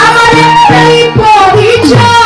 আমার এই পরিচয়